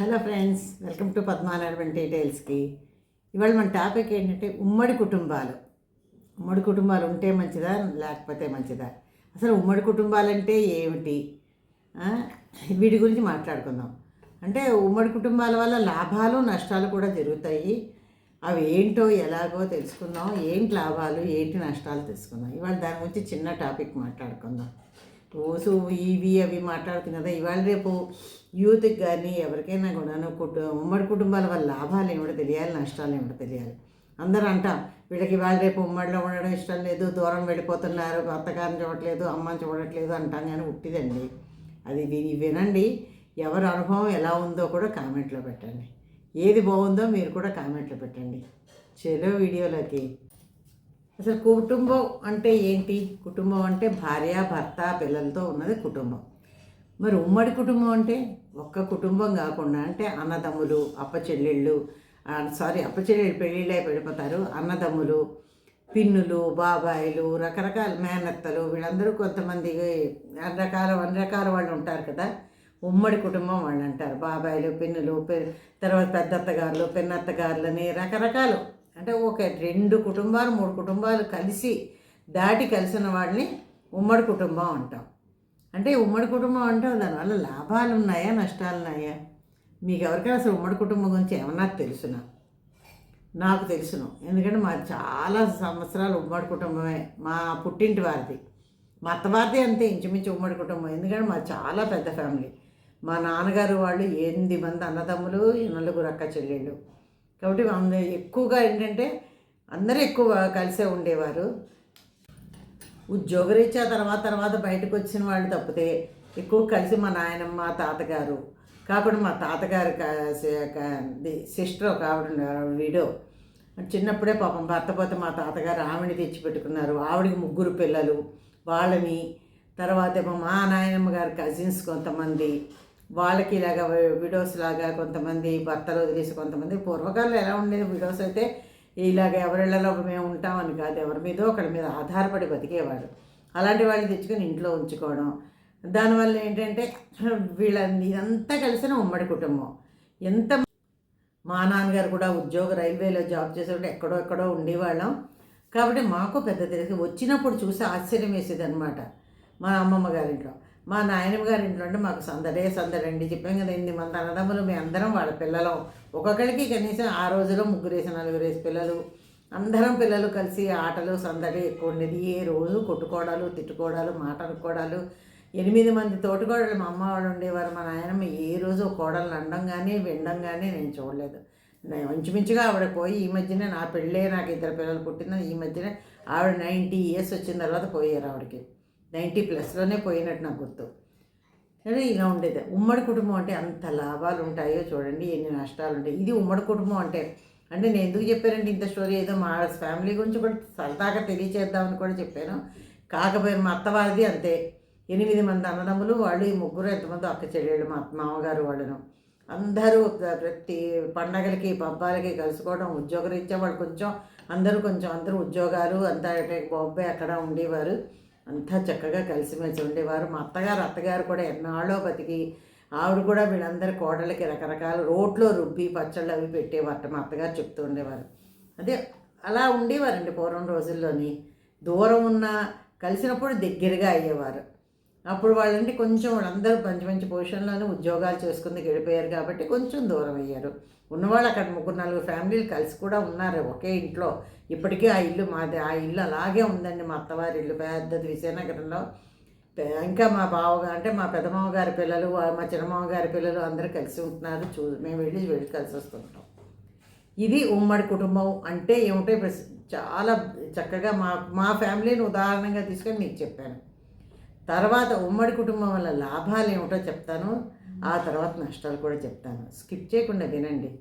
Hello friends welcome to Padmanarayana డీటెయిల్స్కి ఇవాళ మన topic ఏంటంటే ఉమ్మడి కుటుంబాలు. ఉమ్మడి కుటుంబాలు ఉంటే మంచిదా లేకపోతే మంచిదా? అసలు ఉమ్మడి కుటుంబాలంటే ఏమిటి? వీటి గురించి మాట్లాడుకుందాం. అంటే ఉమ్మడి కుటుంబాల వల్ల లాభాలు నష్టాలు కూడా జరుగుతాయి. అవి ఏంటో ఎలాగో తెలుసుకుందాం. ఏంటి లాభాలు ఏంటి నష్టాలు తెలుసుకుందాం. ఇవాళ దాని గురించి చిన్న టాపిక్ మాట్లాడుకుందాం. రోజు ఇవి అవి మాట్లాడుతుంది కదా ఇవాళ రేపు యూత్కి కానీ ఎవరికైనా కూడాను కుటు ఉమ్మడి కుటుంబాల వల్ల లాభాలు ఏమిటో తెలియాలి నష్టాలు ఏమిటో తెలియాలి. అందరూ అంటాం వీళ్ళకి ఇవాళ రేపు ఉమ్మడిలో ఉండడం ఇష్టం లేదు దూరం వెళ్ళిపోతున్నారు అత్తగారిని చూడట్లేదు అమ్మని చూడట్లేదు అంటాం కానీ ఉట్టిదండి. అది విని వినండి ఎవరి అనుభవం ఎలా ఉందో కూడా కామెంట్లో పెట్టండి. ఏది బాగుందో మీరు కూడా కామెంట్లో పెట్టండి. చెలో వీడియోలోకి అసలు కుటుంబం అంటే ఏంటి? కుటుంబం అంటే భార్య భర్త పిల్లలతో ఉన్నది కుటుంబం. మరి ఉమ్మడి కుటుంబం అంటే ఒక్క కుటుంబం కాకుండా అంటే అన్నదమ్ములు అప్పచెల్లెళ్ళు సారీ అప్పచెల్లెళ్ళు పెళ్ళిళ్ళై పెడిపోతారు. అన్నదమ్ములు పిన్నులు బాబాయిలు రకరకాల మేనత్తలు వీళ్ళందరూ కొంతమంది అన్ని రకాల అన్ని రకాల వాళ్ళు ఉంటారు కదా. ఉమ్మడి కుటుంబం వాళ్ళు అంటారు. బాబాయిలు పిన్నులు పె- తర్వాత పెద్దత్తగారులు పిన్నత్తగారులని రకరకాలు. అంటే ఒక రెండు కుటుంబాలు మూడు కుటుంబాలు కలిసి దాటి కలిసిన వాళ్ళని ఉమ్మడి కుటుంబం అంటాం. అంటే ఉమ్మడి కుటుంబం అంటే దానివల్ల లాభాలు ఉన్నాయా నష్టాలు ఉన్నాయా మీకు ఎవరికైనా అసలు ఉమ్మడి కుటుంబం గురించి ఏమన్నా తెలుసునా? నాకు తెలుసును. ఎందుకంటే మా చాలా సంవత్సరాలు ఉమ్మడి కుటుంబమే. మా పుట్టింటి వారిది. మా అత్తవారిది అంతే ఇంచుమించు ఉమ్మడి కుటుంబం. ఎందుకంటే మా చాలా పెద్ద ఫ్యామిలీ. మా నాన్నగారు వాళ్ళు ఎనిమిది మంది అన్నదమ్ములు నలుగురు అక్క చెల్లెళ్ళు. కాబట్టి అందరూ ఎక్కువగా ఏంటంటే అందరూ ఎక్కువ కలిసే ఉండేవారు. ఉద్యోగరీత్యా తర్వాత తర్వాత బయటకు వచ్చిన వాళ్ళు తప్పితే ఎక్కువ కలిసి మా నాయనమ్మ తాతగారు కాకుండా మా తాతగారు సిస్టర్ ఒక ఆవిడ ఆవిడ వీడో. చిన్నప్పుడే పాపం భర్త పోతే మా తాతగారు ఆవిడని తెచ్చిపెట్టుకున్నారు ఆవిడకి ముగ్గురు పిల్లలు వాళ్ళని. తర్వాత మా నాయనమ్మ గారు కజిన్స్ కొంతమంది. వాళ్ళకి ఇలాగ విడోస్ లాగా కొంతమంది భర్తలు వదిలేసి కొంతమంది పూర్వకాలంలో ఎలా ఉండేది విడోస్ అయితే ఇలాగ ఎవరిళ్ళలో మేము ఉంటామని కాదు ఎవరి మీదో ఒకరి మీద ఆధారపడి బతికేవాడు అలాంటి వాళ్ళు తెచ్చుకొని ఇంట్లో ఉంచుకోవడం. దానివల్ల ఏంటంటే వీళ్ళ ఇదంతా కలిసిన ఉమ్మడి కుటుంబం. ఎంత మా నాన్నగారు కూడా ఉద్యోగ రైల్వేలో జాబ్ చేసేటప్పుడు ఎక్కడో ఎక్కడో ఉండేవాళ్ళం. కాబట్టి మాకు పెద్ద తెలిసి వచ్చినప్పుడు చూసి ఆశ్చర్యం వేసేది అనమాట మా అమ్మమ్మ గారింట్లో. మా నాయనమ్మ గారింట్లో అంటే మాకు సందడే సందడండి చెప్పాం కదా ఎనిమిది మంది అన్నదమ్ములు మేము అందరం వాళ్ళ పిల్లలం. ఒక్కొక్కరికి కనీసం ఆ రోజులో ముగ్గురేసి నలుగురేసి పిల్లలు. అందరం పిల్లలు కలిసి ఆటలు సందడి ఎక్కువ ఉండేది. ఏ రోజు కొట్టుకోవడాలు తిట్టుకోవడాలు మాట అనుకోవడాలు ఎనిమిది మంది తోటికోడలు మా అమ్మ వాళ్ళు ఉండేవారు. మా నాయనమ్మ ఏ రోజు కోడలు అండం కానీ వినడం కానీ నేను చూడలేదు. నేను ఇంచుమించుగా ఆవిడ పోయి ఈ మధ్యనే నా పెళ్ళే నాకు ఇద్దరు పిల్లలు పుట్టిన ఈ మధ్యనే ఆవిడ నైంటీ ఇయర్స్ వచ్చిన తర్వాత పోయారు ఆవిడకి. నైంటీ ప్లస్లోనే పోయినట్టు నాకు గుర్తు. కానీ ఇలా ఉండేది. ఉమ్మడి కుటుంబం అంటే అంత లాభాలు ఉంటాయో చూడండి ఎన్ని నష్టాలు ఉంటాయి. ఇది ఉమ్మడి కుటుంబం అంటే అంటే నేను ఎందుకు చెప్పానంటే ఇంత స్టోరీ ఏదో మా ఫ్యామిలీ గురించి కూడా సరదాగా తెలియచేద్దామని కూడా చెప్పాను. కాకపోతే మా అత్తవారిది అంతే. ఎనిమిది మంది అన్నదమ్ములు వాళ్ళు ఈ ముగ్గురు ఎంతమంది అక్క చెల్లెళ్ళు మా మామగారు వాళ్ళను. అందరూ ప్రతి పండగలకి పబ్బాలకి కలుసుకోవడం ఉద్యోగరీత్యా వాళ్ళు కొంచెం అందరూ కొంచెం అందరూ ఉద్యోగాలు అంతా బాబాయ్ అక్కడ ఉండేవారు. అంతా చక్కగా కలిసిమెలిసి ఉండేవారు. మా అత్తగారు అత్తగారు కూడా ఎన్నాళ్ళో బతికి ఆవిడ కూడా వీళ్ళందరి కోడలకి రకరకాల రోట్లో రుబ్బి పచ్చళ్ళు అవి పెట్టేవారట మా అత్తగారు చెప్తూ ఉండేవారు. అదే అలా ఉండేవారండి పూర్వం రోజుల్లోని. దూరం ఉన్న కలిసినప్పుడు దగ్గరగా అయ్యేవారు. అప్పుడు వాళ్ళంటే కొంచెం వాళ్ళందరూ మంచి మంచి పొజిషన్లోనే ఉద్యోగాలు చేసుకుని గడిపోయారు కాబట్టి కొంచెం దూరం అయ్యారు. ఉన్నవాళ్ళు అక్కడ ముగ్గురు నాలుగు ఫ్యామిలీలు కలిసి కూడా ఉన్నారు ఒకే ఇంట్లో. ఇప్పటికీ ఆ ఇల్లు మాది ఆ ఇల్లు అలాగే ఉందండి మా అత్తవారి ఇల్లు పెద్దది విజయనగరంలో. ఇంకా మా బావగా అంటే మా పెద్దమావ గారి పిల్లలు మా చిన్నమావ గారి పిల్లలు అందరూ కలిసి ఉంటున్నారు. చూ మేము వెళ్ళి వెళ్ళి కలిసి వస్తుంటాం. ఇది ఉమ్మడి కుటుంబం అంటే ఏమిటో చాలా చక్కగా మా మా ఫ్యామిలీని ఉదాహరణగా తీసుకొని మీకు చెప్పాను. తర్వాత ఉమ్మడి కుటుంబం వల్ల లాభాలు ఏమిటో చెప్తాను. ఆ తర్వాత నష్టాలు కూడా చెప్తాను. స్కిప్ చేయకుండా వినండి.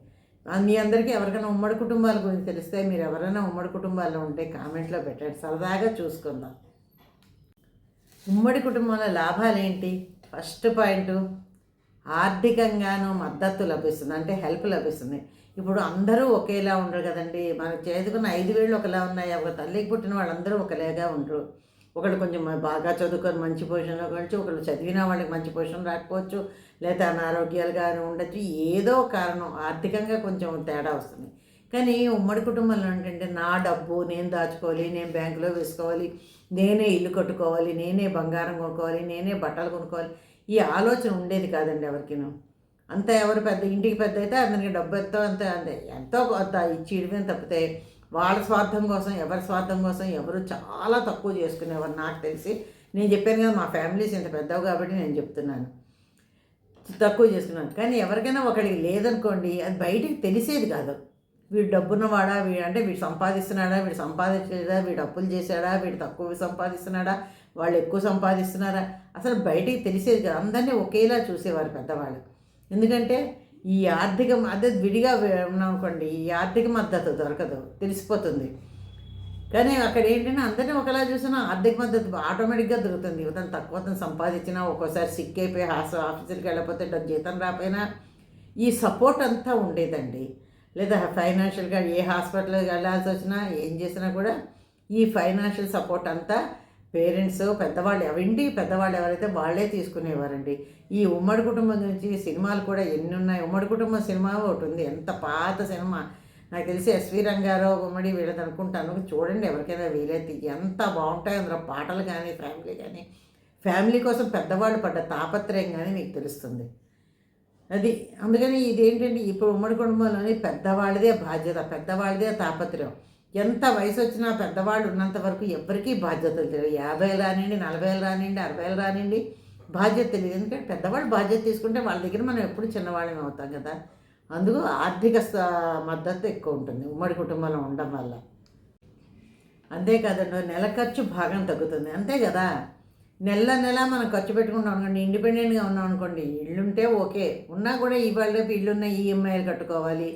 మీ అందరికీ ఎవరికైనా ఉమ్మడి కుటుంబాల గురించి తెలిస్తే మీరు ఎవరైనా ఉమ్మడి కుటుంబాల్లో ఉంటే కామెంట్లో పెట్టండి. సరదాగా చూసుకుందాం. ఉమ్మడి కుటుంబంలో లాభాలు ఏంటి? ఫస్ట్ పాయింట్ ఆర్థికంగాను మద్దతు లభిస్తుంది. అంటే హెల్ప్ లభిస్తుంది. ఇప్పుడు అందరూ ఒకేలా ఉండరు కదండి. మనం చేసుకున్న ఐదు వేళ్ళు ఒకలా ఉన్నాయి? ఒక తల్లికి పుట్టిన వాళ్ళందరూ ఒకలాగా ఉండరు. ఒకళ్ళు కొంచెం బాగా చదువుకొని మంచి పొజిషన్లో కొంచెం ఒకళ్ళు చదివిన వాళ్ళకి మంచి పొజిషన్ రాకపోవచ్చు లేదా అనారోగ్యాలు కానీ ఉండొచ్చు ఏదో కారణం ఆర్థికంగా కొంచెం తేడా వస్తుంది. కానీ ఉమ్మడి కుటుంబంలో ఏంటంటే నా డబ్బు నేను దాచుకోవాలి నేను బ్యాంకులో వేసుకోవాలి నేనే ఇల్లు కట్టుకోవాలి నేనే బంగారం కొనుక్కోవాలి నేనే బట్టలు కొనుక్కోవాలి ఈ ఆలోచన ఉండేది కాదండి ఎవరికినూ. అంత ఎవరు పెద్ద ఇంటికి పెద్ద అయితే అందరికి డబ్బు ఎంతో అంత అంతే ఎంతో కొంత ఇచ్చి ఇడిపోయిన తప్పితే వాళ్ళ స్వార్థం కోసం ఎవరి స్వార్థం కోసం ఎవరు చాలా తక్కువ చేసుకునేవారు నాకు తెలిసి. నేను చెప్పాను కదా మా ఫ్యామిలీస్ ఇంత పెద్దవి కాబట్టి నేను చెప్తున్నాను. తక్కువ చేసుకున్నాను. కానీ ఎవరికైనా ఒకడికి లేదనుకోండి అది బయటికి తెలిసేది కాదు. వీడు డబ్బున్నవాడా వీడు అంటే వీడు సంపాదిస్తున్నాడా వీడు సంపాదించలేదా వీడు అప్పులు చేశాడా వీడు తక్కువ సంపాదిస్తున్నాడా వాళ్ళు ఎక్కువ సంపాదిస్తున్నారా? అసలు బయటికి తెలిసేది కాదు. అందరినీ ఒకేలా చూసేవారు పెద్దవాళ్ళు. ఎందుకంటే ఈ ఆర్థిక మద్దతు విడిగా ఉన్నామనుకోండి ఈ ఆర్థిక మద్దతు దొరకదు తెలిసిపోతుంది. కానీ అక్కడ ఏంటంటే అందరినీ ఒకలా చూసినా ఆర్థిక మద్దతు ఆటోమేటిక్గా దొరుకుతుంది. ఇతను తక్కువ సంపాదించినా ఒక్కోసారి సిక్ అయిపోయి హాస్ ఆఫీసులకి వెళ్ళకపోతే డబ్బు జీతం రాకపోయినా ఈ సపోర్ట్ అంతా ఉండేదండి. లేదా ఫైనాన్షియల్గా ఏ హాస్పిటల్కి వెళ్ళాల్సి వచ్చినా ఏం చేసినా కూడా ఈ ఫైనాన్షియల్ సపోర్ట్ అంతా పేరెంట్స్ పెద్దవాళ్ళు అవండి పెద్దవాళ్ళు ఎవరైతే వాళ్ళే తీసుకునేవారండి. ఈ ఉమ్మడి కుటుంబం గురించి సినిమాలు కూడా ఎన్ని ఉన్నాయి ఉమ్మడి కుటుంబం సినిమా ఒకటి ఉంది. ఎంత పాత సినిమా. నాకు తెలిసి ఎస్వి రంగారావు ఉమ్మడి వీళ్ళది అనుకుంటాను. చూడండి ఎవరికైనా వీలైతే ఎంత బాగుంటాయి. అందులో పాటలు కానీ ఫ్యామిలీ కానీ. ఫ్యామిలీ కోసం పెద్దవాళ్ళు పడ్డ తాపత్రయం కానీ మీకు తెలుస్తుంది. అది అందుకని ఇదేంటంటే ఇప్పుడు ఉమ్మడి కుటుంబంలోని పెద్దవాళ్ళదే బాధ్యత పెద్దవాళ్ళదే తాపత్రయం. ఎంత వయసు వచ్చినా పెద్దవాళ్ళు ఉన్నంత వరకు ఎవరికీ బాధ్యతలు తెలియదు యాభై రానివ్వండి నలభై రానివ్వండి అరవైలు రానివ్వండి బాధ్యత తెలియదు. ఎందుకంటే పెద్దవాళ్ళు బాధ్యత తీసుకుంటే వాళ్ళ దగ్గర మనం ఎప్పుడు చిన్నవాళ్ళం అవుతాం కదా. అందుకు ఆర్థిక మద్దతు ఎక్కువ ఉంటుంది ఉమ్మడి కుటుంబంలో ఉండడం వల్ల. అంతేకాదండి నెల ఖర్చు భాగం తగ్గుతుంది. అంతే కదా. నెల నెల మనం ఖర్చు పెట్టుకుంటాం అనుకోండి ఇండిపెండెంట్గా ఉన్నాం అనుకోండి ఇల్లుంటే ఓకే. ఉన్నా కూడా ఇవాళ రేపు ఇల్లున్న ఈఎంఐలు కట్టుకోవాలి.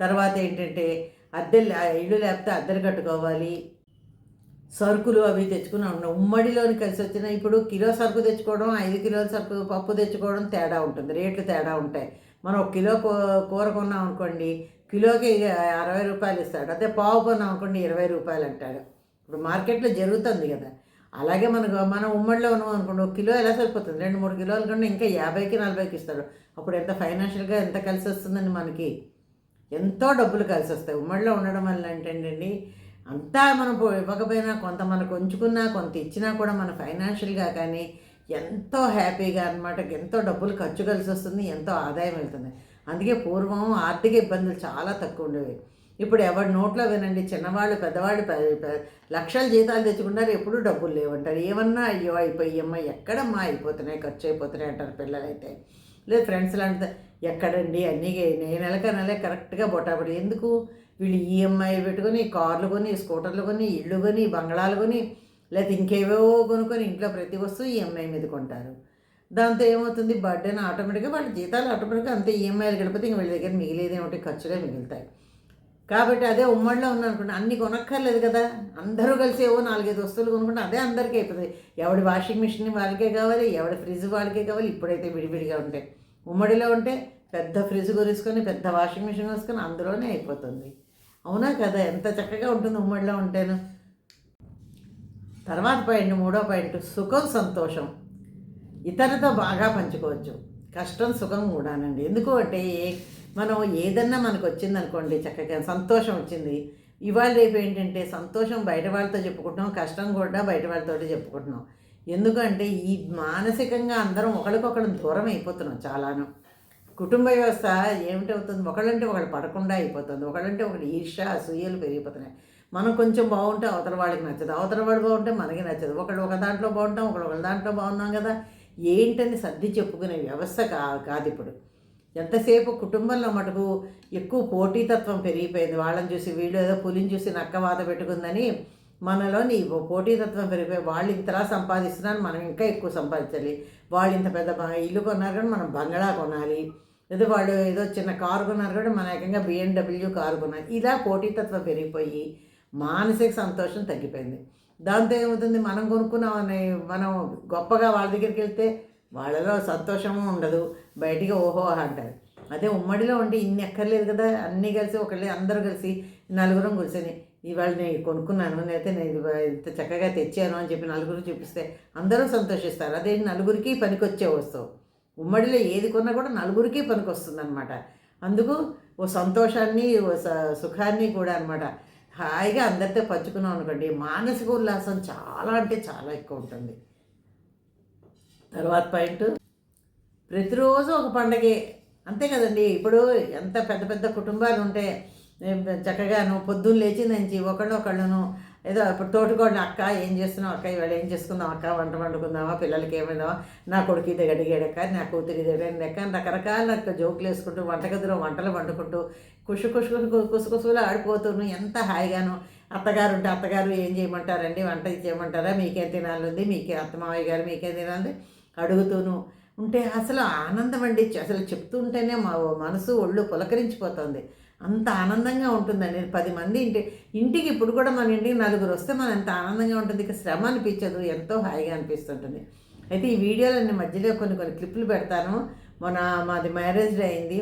తర్వాత ఏంటంటే అద్దెలు ఇల్లు లేకపోతే అద్దెలు కట్టుకోవాలి. సరుకులు అవి తెచ్చుకుని ఉన్నాం ఉమ్మడిలోని కలిసి వచ్చిన ఇప్పుడు కిలో సరుకు తెచ్చుకోవడం ఐదు కిలోల సరుకు పప్పు తెచ్చుకోవడం తేడా ఉంటుంది. రేట్లు తేడా ఉంటాయి. మనం ఒక కిలో కూర కొన్నాం అనుకోండి కిలోకి అరవై రూపాయలు ఇస్తాడు. అదే పావు కొన్నాం అనుకోండి ఇరవై రూపాయలు అంటాడు. ఇప్పుడు మార్కెట్లో జరుగుతుంది కదా. అలాగే మనకు మనం ఉమ్మడిలో ఉన్నాం అనుకోండి ఒక కిలో ఎలా సరిపోతుంది? రెండు మూడు కిలోల కన్నా ఇంకా యాభైకి నలభైకి ఇస్తాడు. అప్పుడు ఎంత ఫైనాన్షియల్గా ఎంత కలిసి వస్తుందండి మనకి? ఎంతో డబ్బులు కలిసి వస్తాయి. ఉమ్మడిలో ఉండడం వల్ల ఏంటండి అంతా మనం ఇవ్వకపోయినా కొంత మనకు ఉంచుకున్నా కొంత ఇచ్చినా కూడా మన ఫైనాన్షియల్గా కానీ ఎంతో హ్యాపీగా అనమాట ఎంతో డబ్బులు ఖర్చు కలిసి వస్తుంది ఎంతో ఆదాయం వెళ్తుంది. అందుకే పూర్వం ఆర్థిక ఇబ్బందులు చాలా తక్కువ ఉండేవి. ఇప్పుడు ఎవరి నోట్లో వినండి చిన్నవాళ్ళు పెద్దవాళ్ళు లక్షల జీతాలు తెచ్చుకుంటారు ఎప్పుడు డబ్బులు లేవంటారు. ఏమన్నా అయ్యో అయిపోయి అమ్మ ఎక్కడమ్మా అయిపోతున్నాయి ఖర్చు అయిపోతున్నాయి అంటారు పిల్లలైతే. లేదు ఫ్రెండ్స్ లాంటిది. ఎక్కడండి? అన్నీ నేను నెలక నెల కరెక్ట్గా బొటాబడి. ఎందుకు? వీళ్ళు ఈఎంఐ పెట్టుకొని కార్లు కొని స్కూటర్లు కొని ఇళ్ళు కొని బంగళాలు కొని లేకపోతే ఇంకేవేవో కొనుక్కొని ఇంట్లో ప్రతి వస్తువు ఈఎంఐ మీద కొంటారు. దాంతో ఏమవుతుంది? బర్త్డేన ఆటోమేటిక్గా వాళ్ళ జీతాలు ఆటోమేటిక్గా అంతే. ఈఎంఐలు గడిపితే ఇంక వీళ్ళ దగ్గర మిగిలేదేమిటి ఖర్చులే మిగులుతాయి. కాబట్టి అదే ఉమ్మడిలో ఉందనుకోండి అన్ని కొనక్కర్లేదు కదా. అందరూ కలిసి ఏవో నాలుగైదు వస్తువులు కొనుక్కుంటే అదే అందరికీ అయిపోతుంది. ఎవడి వాషింగ్ మిషన్ వాళ్ళకే కావాలి ఎవడి ఫ్రిడ్జ్ వాళ్ళకే కావాలి ఇప్పుడైతే విడివిడిగా ఉంటాయి ఉమ్మడిలో ఉంటే పెద్ద ఫ్రిడ్జ్ కొనుక్కొని పెద్ద వాషింగ్ మిషన్ కొనుక్కొని అందులోనే అయిపోతుంది. అవునా కదా? ఎంత చక్కగా ఉంటుంది ఉమ్మడిలో ఉంటేను. తర్వాత పాయింట్ మూడో పాయింట్ సుఖం సంతోషం. ఇతరులతో బాగా పంచుకోవచ్చు. కష్టం సుఖం కూడానండి. ఎందుకు అంటే మనం ఏదన్నా మనకు వచ్చింది అనుకోండి చక్కగా సంతోషం వచ్చింది. ఇవాళ రేపు ఏంటంటే సంతోషం బయట వాళ్ళతో చెప్పుకుంటున్నాం కష్టం కూడా బయట వాళ్ళతో చెప్పుకుంటున్నాం. ఎందుకంటే ఈ మానసికంగా అందరం ఒకరికొకరు దూరం అయిపోతున్నాం చాలాను. కుటుంబ వ్యవస్థ ఏమిటవుతుంది ఒకళ్ళంటే ఒకళ్ళు పడకుండా అయిపోతుంది. ఒకళ్ళంటే ఒకటి ఈర్ష అసూయలు పెరిగిపోతున్నాయి. మనం కొంచెం బాగుంటే అవతల వాళ్ళకి నచ్చదు. అవతల వాడు బాగుంటే మనకి నచ్చదు. ఒకళ్ళు ఒక దాంట్లో బాగుంటాం ఒకళ్ళు ఒక దాంట్లో బాగున్నాం కదా. ఏంటని సర్ది చెప్పుకునే వ్యవస్థ కా కాదు ఇప్పుడు. ఎంతసేపు కుటుంబంలో మటుకు ఎక్కువ పోటీతత్వం పెరిగిపోయింది. వాళ్ళని చూసి వీళ్ళు ఏదో పులిని చూసి నక్కవాత పెట్టుకుందని మనలోని పోటీతత్వం పెరిగిపోయి వాళ్ళు ఇంతలా సంపాదిస్తున్నారు మనం ఇంకా ఎక్కువ సంపాదించాలి. వాళ్ళు ఇంత పెద్ద ఇల్లు కొన్నారు కానీ మనం బంగళా కొనాలి. లేదా వాళ్ళు ఏదో చిన్న కారు కొన్నారు కూడా మన ఏకంగా బిఎండబ్ల్యూ కారు కొన్నారు. ఇలా పోటీతత్వం పెరిగిపోయి మానసిక సంతోషం తగ్గిపోయింది. దాంతో ఏమవుతుంది? మనం కొనుక్కున్నామని మనం గొప్పగా వాళ్ళ దగ్గరికి వెళ్తే వాళ్ళలో సంతోషము ఉండదు. బయటికి ఓహో అంటారు. అదే ఉమ్మడిలో ఉంటే ఇన్ని ఎక్కర్లేదు కదా అన్నీ కలిసి ఒకళ్ళే అందరూ కలిసి నలుగురం కూర్చొని ఇవాళ నేను కొనుక్కున్నాను లేకపోతే నేను ఇంత చక్కగా తెచ్చాను అని చెప్పి నలుగురు చూపిస్తే అందరూ సంతోషిస్తారు. అదే నలుగురికి పనికొచ్చే వస్తువు. ఉమ్మడిలో ఏది కొన్నా కూడా నలుగురికి పనికొస్తుంది అనమాట అందుకు ఓ సంతోషాన్ని ఓ స- సుఖాన్ని కూడా అనమాట హాయిగా అందరితో పంచుకున్నాం అనుకోండి మానసిక ఉల్లాసం చాలా అంటే చాలా ఎక్కువ ఉంటుంది. తర్వాత పాయింట్ ప్రతిరోజు ఒక పండగే. అంతే కదండి. ఇప్పుడు ఎంత పెద్ద పెద్ద కుటుంబాలు ఉంటే చక్కగాను పొద్దున్న లేచి నుంచి ఒకళ్ళు ఒకళ్ళను ఏదో ఇప్పుడు తోటికోడిన అక్క ఏం చేస్తున్నావు అక్క? ఇవాళ ఏం చేసుకుందాం అక్క? వంట వండుకుందామా? పిల్లలకి ఏమైందామా నా కొడుకు ఇది అడిగాడక్క నా కూతురు ఇది అడిగాడక్క రకరకాల నాకు జోకులు వేసుకుంటూ వంటగదిలో వంటలు వండుకుంటూ కుషు కుషు కుసుకుసులు ఆడిపోతూను ఎంత హాయిగాను. అత్తగారు ఉంటే అత్తగారు ఏం చేయమంటారండి? వంట చేయమంటారా? మీకేం తినాలి మీకే అత్తమావయ్య గారు మీకేం తినాలి అడుగుతూను ఉంటే అసలు ఆనందం అండి. అసలు చెప్తూ ఉంటేనే మా మనసు ఒళ్ళు పులకరించిపోతుంది. అంత ఆనందంగా ఉంటుందండి. పది మంది ఇంటి ఇంటికి ఇప్పుడు కూడా మన ఇంటికి నలుగురు వస్తే మనం ఎంత ఆనందంగా ఉంటుంది. ఇక శ్రమ అనిపించదు. ఎంతో హాయిగా అనిపిస్తుంటుంది. అయితే ఈ వీడియోలో నేను మధ్యలో కొన్ని కొన్ని క్లిప్లు పెడతాను. మొన్న మాది మ్యారేజ్ అయింది.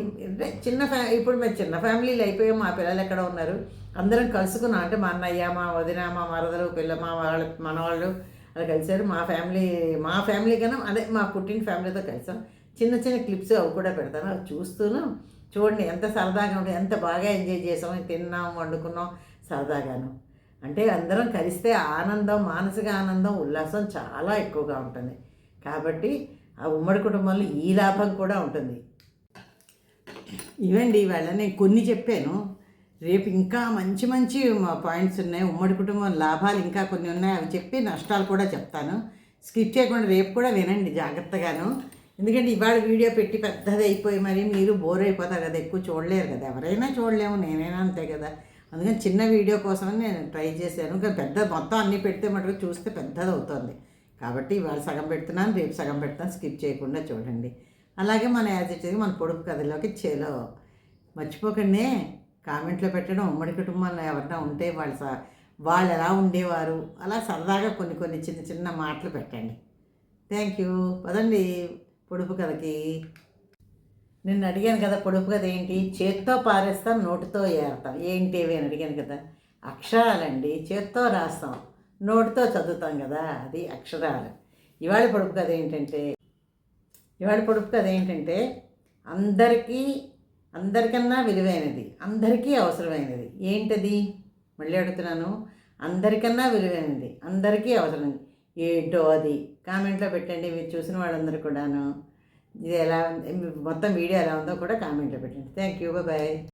చిన్న ఫ్యా ఇప్పుడు మేము చిన్న ఫ్యామిలీలు అయిపోయాం. మా పిల్లలు ఎక్కడ ఉన్నారు? అందరం కలుసుకున్నాం. అంటే మా అన్నయ్య మా వదిన మా మరదలు పిల్ల మా వాళ్ళ మనవాళ్ళు అలా కలిశారు. మా ఫ్యామిలీ మా ఫ్యామిలీ కన్నా అదే మా పుట్టిన ఫ్యామిలీతో కలిసాం. చిన్న చిన్న క్లిప్స్ అవి కూడా పెడతాను. అవి చూస్తూను. చూడండి ఎంత సరదాగా ఉంటుంది ఎంత బాగా ఎంజాయ్ చేసాం. తిన్నాం వండుకున్నాం సరదాగాను. అంటే అందరం కలిస్తే ఆనందం మానసిక ఆనందం ఉల్లాసం చాలా ఎక్కువగా ఉంటుంది. కాబట్టి ఆ ఉమ్మడి కుటుంబంలో ఈ లాభం కూడా ఉంటుంది. ఇవండి ఇవాళ నేను కొన్ని చెప్పాను. రేపు ఇంకా మంచి మంచి పాయింట్స్ ఉన్నాయి. ఉమ్మడి కుటుంబం లాభాలు ఇంకా కొన్ని ఉన్నాయి. అవి చెప్పి నష్టాలు కూడా చెప్తాను. స్కిప్ చేయకుండా రేపు కూడా వినండి జాగ్రత్తగాను. ఎందుకంటే ఇవాళ వీడియో పెట్టి పెద్దది అయిపోయి మరి మీరు బోర్ అయిపోతారు కదా ఎక్కువ చూడలేరు కదా. ఎవరైనా చూడలేము నేనైనా అంతే కదా. అందుకని చిన్న వీడియో కోసమని నేను ట్రై చేశాను. ఇంకా పెద్ద మొత్తం అన్నీ పెడితే మటుకు చూస్తే పెద్దది అవుతుంది. కాబట్టి ఇవాళ సగం పెడుతున్నాను రేపు సగం పెడతాను. స్కిప్ చేయకుండా చూడండి. అలాగే మన యాజ్ ఇట్ మన పొడుపు కథలోకి చేలో. మర్చిపోకండి. కామెంట్లో పెట్టడం ఉమ్మడి కుటుంబంలో ఎవరైనా ఉంటే వాళ్ళు స- వాళ్ళు ఎలా ఉండేవారు? అలా సరదాగా కొన్ని కొన్ని చిన్న చిన్న మాటలు పెట్టండి. థ్యాంక్ యూ పదండి పొడుపు కథకి. నిన్ను అడిగాను కదా పొడుపు కథ ఏంటి? చేత్తో పారేస్తాం నోటితో ఏరుతాం. ఏంటి అని అడిగాను కదా. అక్షరాలండి. చేత్తో రాస్తాం నోటితో చదువుతాం కదా. అది అక్షరాలు. ఇవాళ పొడుపు కథ ఏంటంటే ఇవాళ పొడుపు కథ ఏంటంటే అందరికీ అందరికన్నా విలువైనది అందరికీ అవసరమైనది. ఏంటది? మళ్ళీ అడుగుతున్నాను. అందరికన్నా విలువైనది అందరికీ అవసరం. ఏంటో అది? కామెంట్లో పెట్టండి మీరు చూసిన వాళ్ళందరూ కూడాను. ఇది ఎలా ఉంది? మొత్తం వీడియో ఎలా ఉందో కూడా కామెంట్లో పెట్టండి. Thank you bye